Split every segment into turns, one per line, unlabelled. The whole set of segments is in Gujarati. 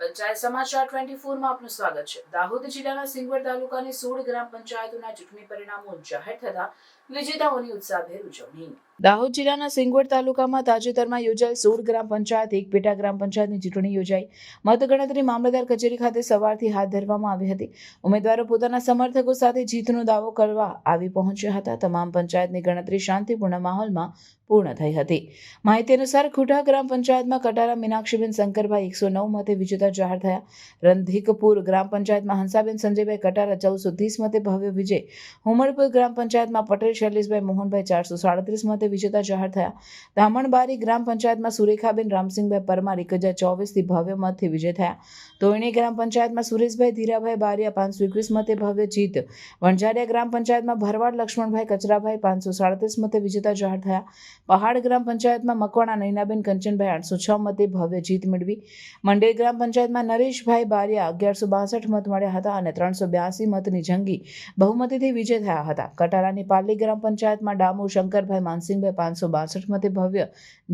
પંચાયત સમાચાર ટ્વેન્ટી ફોરમાં આપનું સ્વાગત છે. દાહોદ જિલ્લાના સિંગવડ તાલુકાની સોળ ગ્રામ પંચાયતોના ચૂંટણી પરિણામો જાહેર થતા વિજેતાઓની ઉત્સાહભેર ઉજવણી. દાહોદ જિલ્લાના સિંગવડ તાલુકામાં તાજેતરમાં યોજાયેલ સોળ ગ્રામ પંચાયત, એક પેટા ગ્રામ પંચાયતની ચૂંટણી યોજાઈ. મતગણતરી મામલતદાર કચેરી ખાતે સવારથી હાથ ધરવામાં આવી હતી. ઉમેદવારો પોતાના સમર્થકો સાથે જીતનો દાવો કરવા આવી પહોંચ્યા હતા. તમામ પંચાયતની ગણતરી શાંતિપૂર્ણ માહોલમાં પૂર્ણ થઈ હતી. માહિતી અનુસાર ખુટા ગ્રામ પંચાયતમાં કટારા, મીનાક્ષીબેન શંકરભાઈ એકસો નવ મતે વિજેતા જાહેર થયા રંધીકપુર ગ્રામ પંચાયતમાં હંસાબેન સંજયભાઈ કટારા ચૌદસો ત્રીસ મતે ભવ્ય વિજય. હુમરપુર ગ્રામ પંચાયતમાં પટેલ શૈલેષભાઈ મોહનભાઈ ચારસો સાડત્રીસ મતે વિજેતા જાહેર થયા. ધામણબારી ગ્રામ પંચાયતમાં સુરેખાબેન રામસિંહભાઈ પરમાર એક હજાર ચોવીસથી ભવ્ય મતથી વિજય થયા. તોયણી ગ્રામ પંચાયતમાં સુરેશભાઈ ધીરાભાઈ બારિયા પાંચસો એકવીસ મતે ભવ્ય જીત. વણઝારિયા ગ્રામ પંચાયતમાં ભરવાડ લક્ષ્મણભાઈ કચરાભાઈ પાંચસો સાડત્રીસ મતે વિજેતા જાહેર થયા. પહાડ ગ્રામ પંચાયતમાં મકવાણા નૈનાબેન કંચનભાઈ આઠસો છ મતે ભવ્ય જીત મેળવી. મંડેર ગ્રામ પંચાયતમાં નરેશભાઈ બારિયા અગિયારસો બાસઠ મત મળ્યા હતા અને ત્રણસો બ્યાસી મતની જંગી બહુમતીથી વિજય થયા હતા. કટારાની પાલી ગ્રામ પંચાયતમાં ડામુ શંકરભાઈ માનસિંહભાઈ પાંચસો બાસઠ મતે ભવ્ય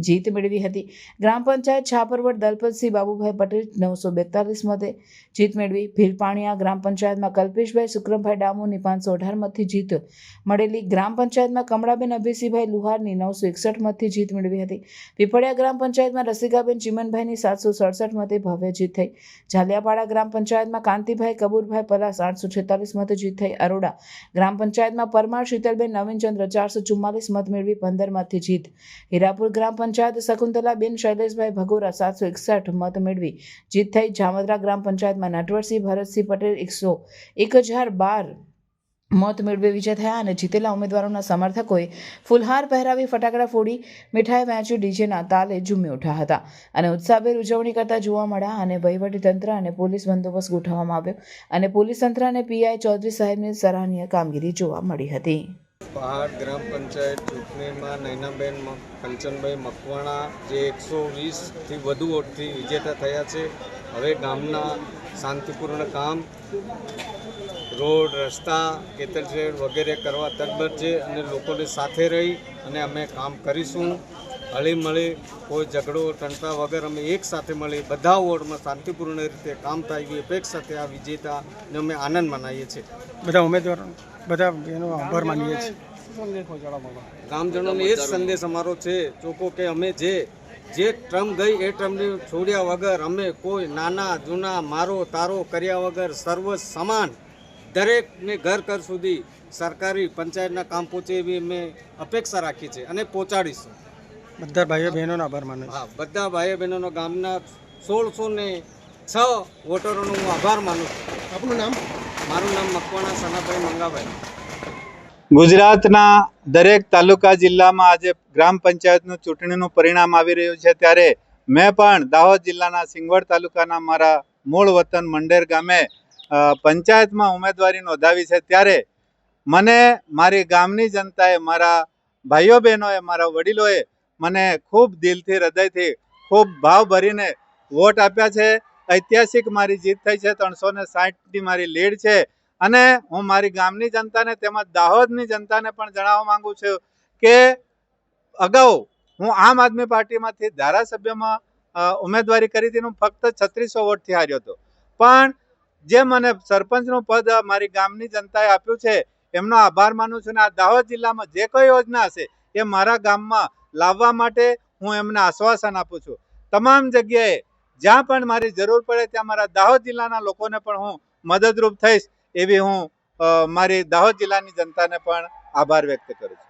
જીત મેળવી હતી. ગ્રામ પંચાયત છાપરવડ દલપતસિંહ બાબુભાઈ પટેલ નવસો બેતાલીસ મતે જીત મેળવી. ભીલપાણિયા ગ્રામ પંચાયતમાં કલ્પેશભાઈ સુક્રમભાઈ ડામુની પાંચસો અઢાર મતથી જીત મળેલી. ગ્રામ પંચાયતમાં કમળાબેન અભિસિંહભાઈ લુહારની નવસો એકસઠ મતથી જીત મેળવી હતી. પીપળિયા ગ્રામ પંચાયતમાં રસિકાબેન ચિમનભાઈની સાતસો સડસઠ મતે ભવ્ય જીત થઈ. ઝાલિયાપાડા ગ્રામ પંચાયતમાં કાંતિભાઈ કબૂરભાઈ પલાસ આઠસો છેતાલીસ મત જીત થઈ. અરોડા ગ્રામ પંચાયતમાં પરમાર શીતલબેન, નવીનચંદ્ર ચારસો ચુમ્માલીસ મત મેળવી પંદર મતથી જીત. હીરાપુર ગ્રામ પંચાયત શકુંતલાબેન, શૈલેષભાઈ ભગોરા સાતસો એકસઠ મત મેળવી જીત થઈ. જામદરા ગ્રામ પંચાયતમાં નટવરસિંહ, ભરતસિંહ પટેલ એકસો એક હજાર બાર મત મેળવી વિજય થયા અને જીતેલા ઉમેદવારોના સમર્થકોએ ફુલહાર પહેરાવી ફટાકડા ફોડી મીઠાઈ વહેંચી ડીજેના તાલે ઝૂમી ઉઠ્યા હતા. અને ઉત્સાહભેર ઉજવણી કરતા જોવા મળ્યા અને વહીવટીતંત્ર અને પોલીસ બંદોબસ્ત ગોઠવવામાં આવ્યો અને પોલીસ તંત્ર અને પીઆઈ ચૌધરી સાહેબની સરાહનીય કામગીરી જોવા મળી હતી.
પહાડ ગ્રામ પંચાયત ચૂંટણીમાં નૈનાબેન કંચનભાઈ મકવાણા જે એકસો વીસથી વધુ વોટથી વિજેતા થયા છે. હવે ગામના શાંતિપૂર્ણ કામ રોડ રસ્તા કેતરશેડ વગેરે કરવા તદ્બર છે અને લોકોને સાથે રહી અને અમે કામ કરીશું. હળી મળી કોઈ ઝઘડો ટંટા વગર અમે એક સાથે મળી બધા વોર્ડમાં શાંતિપૂર્ણ રીતે કામ થાય એવી અપેક્ષાથી આ વિજેતાને અમે આનંદ મનાવીએ છીએ.
બધા ઉમેદવારો બધા એનો આભાર માનીએ છીએ.
ગામજનોને એ જ સંદેશ અમારો છે ચોખ્ખો કે અમે જે જે ટ્રમ ગઈ એ ટ્રમને છોડ્યા વગર અમે કોઈ નાના જૂના મારો તારો કર્યા વગર સર્વ સમાન દરેકને ઘર ઘર સુધી સરકારી પંચાયતના કામ પહોંચે એવી અમે અપેક્ષા રાખી છે અને પહોંચાડીશું.
બધા ભાઈઓ બહેનોનો આભાર માનું
હા બધા ભાઈઓ બહેનોનો ગામના સોળસો ને છ વોટરોનો હું આભાર માનું છું.
આપનું નામ?
મારું નામ મકવાણા સનાભાઈ મંગાભાઈ.
ગુજરાતના દરેક તાલુકા જિલ્લામાં આજે ગ્રામ પંચાયતનું ચૂંટણીનું પરિણામ આવી રહ્યું છે ત્યારે મેં પણ દાહોદ જિલ્લાના સિંગવડ તાલુકાના મારા મૂળ વતન મંડેર ગામે પંચાયતમાં ઉમેદવારી નોંધાવી છે ત્યારે મને મારી ગામની જનતાએ, મારા ભાઈઓ બહેનોએ, મારા વડીલોએ મને ખૂબ દિલથી, હૃદયથી ખૂબ ભાવ ભરીને વોટ આપ્યા છે. ઐતિહાસિક મારી જીત થઈ છે, ત્રણસો ને સાઠની મારી લીડ છે અને હું મારી ગામની જનતાને તેમજ દાહોદની જનતાને પણ જણાવવા માંગુ છું કે અગાઉ હું આમ આદમી પાર્ટીમાંથી ધારાસભ્યમાં ઉમેદવારી કરી હતી હું ફક્ત છત્રીસો વોટથી હાર્યો હતો. પણ જે મને સરપંચનું પદ મારી ગામની જનતાએ આપ્યું છે, એમનો આભાર માનું છું અને આ દાહોદ જિલ્લામાં જે કોઈ યોજના હશે, એ મારા ગામમાં લાવવા માટે હું એમને આશ્વાસન આપું છું. તમામ જગ્યાએ જ્યાં પણ મારી જરૂર પડે ત્યાં મારા દાહોદ જિલ્લાના લોકોને પણ હું મદદરૂપ થઈશ, એવી હું મારી દાહોદ જિલ્લાની જનતાને પણ આભાર વ્યક્ત કરું છું.